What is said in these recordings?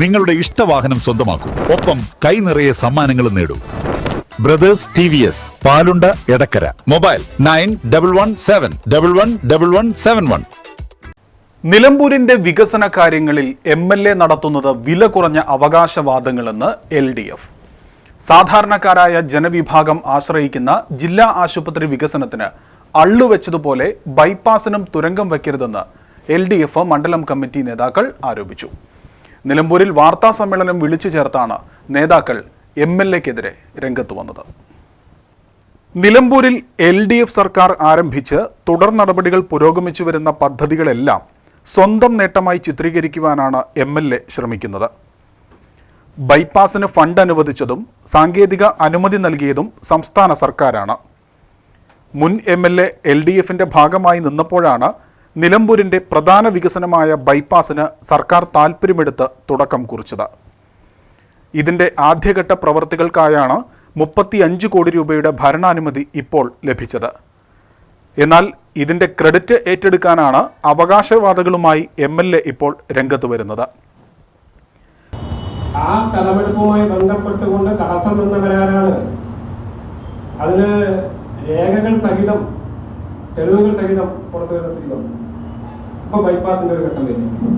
നിങ്ങളുടെ ഇഷ്ടവാഹനം സ്വന്തമാക്കൂ. ഒപ്പം കൈ നിറയെ സമ്മാനങ്ങളും നേടൂ. Brothers T V S Palunda Edakkara. Mobile nine double one seven double one double one seven one. നിലമ്പൂരിന്റെ വികസന കാര്യങ്ങളിൽ എം എൽ എ നടത്തുന്നത് വില കുറഞ്ഞ അവകാശവാദങ്ങളെന്ന് എൽ ഡി എഫ് സാധാരണക്കാരായ ജനവിഭാഗം ആശ്രയിക്കുന്ന ജില്ലാ ആശുപത്രി വികസനത്തിന് അള്ളുവെച്ചതുപോലെ ബൈപ്പാസിനും തുരങ്കം വയ്ക്കരുതെന്ന് എൽ ഡി എഫ് മണ്ഡലം കമ്മിറ്റി നേതാക്കൾ ആരോപിച്ചു. നിലമ്പൂരിൽ വാർത്താ സമ്മേളനം വിളിച്ചു ചേർത്താണ് നേതാക്കൾ എം എൽ എക്കെതിരെ രംഗത്ത് വന്നത്. നിലമ്പൂരിൽ എൽ ഡി എഫ് സർക്കാർ ആരംഭിച്ച് തുടർ നടപടികൾ പുരോഗമിച്ചു വരുന്ന പദ്ധതികളെല്ലാം സ്വന്തം നേട്ടമായി ചിത്രീകരിക്കുവാനാണ് എം എൽ എ ശ്രമിക്കുന്നത്. ബൈപ്പാസിന് ഫണ്ട് അനുവദിച്ചതും സാങ്കേതിക അനുമതി നൽകിയതും സംസ്ഥാന സർക്കാരാണ്. മുൻ M L A L D എഫിന്റെ ഭാഗമായി നിന്നപ്പോഴാണ് നിലമ്പൂരിന്റെ പ്രധാന വികസനമായ ബൈപ്പാസിന് സർക്കാർ താൽപ്പര്യമെടുത്ത് തുടക്കം കുറിച്ചത്. ഇതിന്റെ ആദ്യഘട്ട പ്രവർത്തികൾക്കായാണ് മുപ്പത്തിയഞ്ച് കോടി രൂപയുടെ ഭരണാനുമതി ഇപ്പോൾ ലഭിച്ചത്. എന്നാൽ ഇതിന്റെ ക്രെഡിറ്റ് ഏറ്റെടുക്കാനാണ് അവകാശവാദികളുമായി എം എൽ എ ഇപ്പോൾ രംഗത്ത് വരുന്നത്. ആ കടമെടുപ്പുമായി ബന്ധപ്പെട്ടുകൊണ്ട് തടസ്സം അതിന് രേഖകൾ സഹിതം തെളിവുകൾ സഹിതം പുറത്തു ഇപ്പൊ ബൈപ്പാസിന്റെ ഒരു ഘട്ടം വരുന്നു.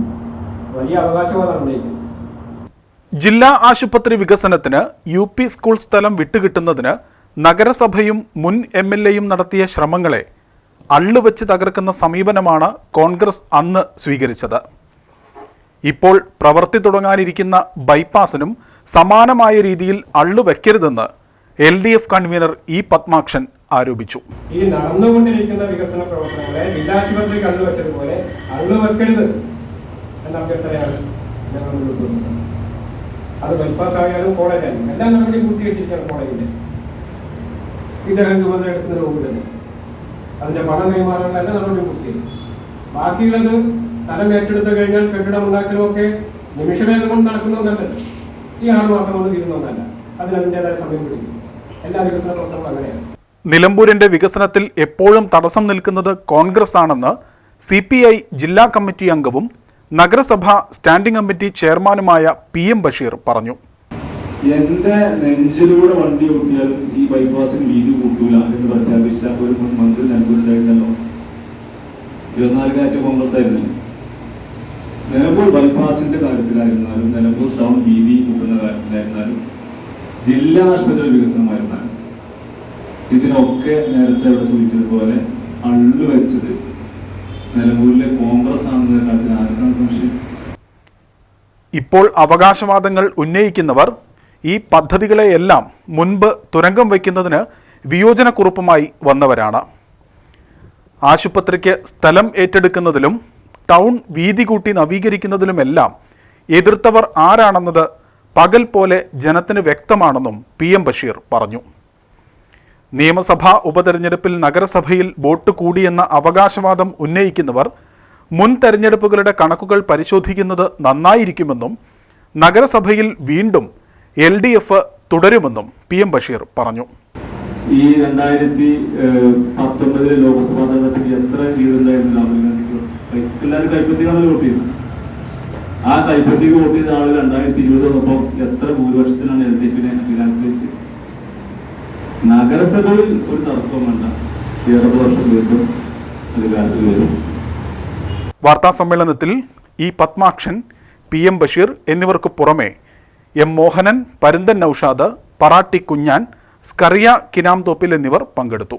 വലിയ അവകാശവാദം ഉന്നയിക്കുന്നത് ജില്ലാ ആശുപത്രി വികസനത്തിന് യു പി സ്കൂൾ സ്ഥലം വിട്ടുകിട്ടുന്നതിന് നഗരസഭയും മുൻ എം എൽ എയും നടത്തിയ ശ്രമങ്ങളെ അള്ളുവെച്ച് തകർക്കുന്ന സമീപനമാണ് കോൺഗ്രസ് അന്ന് സ്വീകരിച്ചത്. ഇപ്പോൾ പ്രവർത്തി തുടങ്ങാനിരിക്കുന്ന ബൈപ്പാസിനും സമാനമായ രീതിയിൽ അള്ളുവെക്കരുതെന്ന് L D F convener E Padmakshan ആരോപിച്ചു. ഈ നടന്നുകൊണ്ടിരിക്കുന്ന വികസന പ്രവർത്തനങ്ങളെ ജില്ലാശുപത്രി കണ്ടുവച്ചതുപോലെ അള്ളു വെക്കരുത് എന്ന അഭ്യർത്ഥനയാണ് ഞങ്ങൾ മുന്നോട്ട് അത് ബൈപ്പാസ് ആയാലും കോളേജായാലും എല്ലാ നടപടിയും പൂർത്തീകരിച്ചിരിക്കുകയാണ് കോളേജിന്റെ ഇദ്ദേഹം ചുമതല എടുക്കുന്നതിന് മുമ്പ് തന്നെ. അതിന്റെ പണം കൈമാറാനുള്ള എല്ലാ നടപടിയും പൂർത്തീകരിക്കും ബാക്കിയുള്ളത് സ്ഥലം ഏറ്റെടുത്തു കഴിഞ്ഞാൽ കെട്ടിടം ഉണ്ടാക്കലുമൊക്കെ നിമിഷവേഗം കൊണ്ട് നടക്കുന്നതല്ല ഈ ആറ് മാസം കൊണ്ട് തീരുന്നതല്ല അതിന് അതിന്റെതായ സമയം പിടിക്കും. എല്ലാ വികസന പ്രവർത്തനങ്ങളും അങ്ങനെയാണ്. നിലമ്പൂരിന്റെ വികസനത്തിൽ എപ്പോഴും തടസ്സം നിൽക്കുന്നത് കോൺഗ്രസ് ആണെന്ന് സി പി ഐ ജില്ലാ കമ്മിറ്റി അംഗവും നഗരസഭ സ്റ്റാൻഡിംഗ് കമ്മിറ്റി ചെയർമാനുമായ പി എം ബഷീർ പറഞ്ഞു. എന്റെ നെഞ്ചിലൂടെ വണ്ടി ഓട്ടിയാൽ ഈ ബൈപ്പാസിന് വീതി കൂട്ടൂല എന്ന് പ്രഖ്യാപിച്ച ഒരു മുൻ മന്ത്രി നിലമ്പൂരിലായിരുന്നല്ലോ ഇരുപത്തിനാല് കാറ്റ് കോൺഗ്രസ് ആയിരുന്നു. നിലമ്പൂർ ബൈപ്പാസിന്റെ കാര്യത്തിലായിരുന്നാലും നിലമ്പൂർ ടൗൺ വീതി കൂട്ടുന്ന കാര്യത്തിലായിരുന്നാലും ജില്ലാ ആശുപത്രി വികസനമായിരുന്നാലും ഇതിനൊക്കെ നേരത്തെ ഇവിടെ സൂചിച്ചതുപോലെ അള്ളു വെച്ചത്. നിലമ്പൂരിലെ കോൺഗ്രസ് ആണെന്ന് ആർക്കാണ് സംശയം? ഇപ്പോൾ അവകാശവാദങ്ങൾ ഉന്നയിക്കുന്നവർ ഈ പദ്ധതികളെയെല്ലാം മുൻപ് തുരങ്കം വയ്ക്കുന്നതിന് വിയോജനക്കുറിപ്പുമായി വന്നവരാണ്. ആശുപത്രിക്ക് സ്ഥലം ഏറ്റെടുക്കുന്നതിലും ടൗൺ വീതി കൂട്ടി നവീകരിക്കുന്നതിലുമെല്ലാം എതിർത്തവർ ആരാണെന്നത് പകൽ പോലെ ജനത്തിന് വ്യക്തമാണെന്നും പി എം ബഷീർ പറഞ്ഞു. നിയമസഭാ ഉപതെരഞ്ഞെടുപ്പിൽ നഗരസഭയിൽ വോട്ട് കൂടിയെന്ന അവകാശവാദം ഉന്നയിക്കുന്നവർ മുൻ തെരഞ്ഞെടുപ്പുകളുടെ കണക്കുകൾ പരിശോധിക്കുന്നത് നന്നായിരിക്കുമെന്നും നഗരസഭയിൽ വീണ്ടും എൽ ഡി എഫ് തുടരുമെന്നും പി എം ബഷീർ പറഞ്ഞു. ഈ രണ്ടായിരത്തി പത്തൊമ്പതിലെ ലോക്സഭാ തെരഞ്ഞെടുപ്പിൽ എത്ര ലീഡുണ്ടായിരുന്നു രാഹുൽ ഗാന്ധിക്ക് വോട്ട് ചെയ്യുന്നത് ആ കൈപ്പത്തിക്ക് വോട്ട് ചെയ്ത ആളുകൾ രണ്ടായിരത്തി ഇരുപത് വന്നപ്പോൾ എത്ര ഭൂരിപക്ഷത്തിനാണ് എൽ ഡി എഫിനെ അധികാരത്തിലേക്ക് നഗരസഭയിൽ ഒരു തർക്കം വേണ്ട. ഇടതുപക്ഷം വീണ്ടും അധികാരത്തിൽ വരും. വാർത്താ സമ്മേളനത്തിൽ E Padmakshan P M Basheer എന്നിവർക്ക് പുറമെ എം മോഹനൻ പരുന്തൻ നൌഷാദ് പറാട്ടി കുഞ്ഞാൻ സ്കറിയ കിനാംതോപ്പിൽ എന്നിവർ പങ്കെടുത്തു.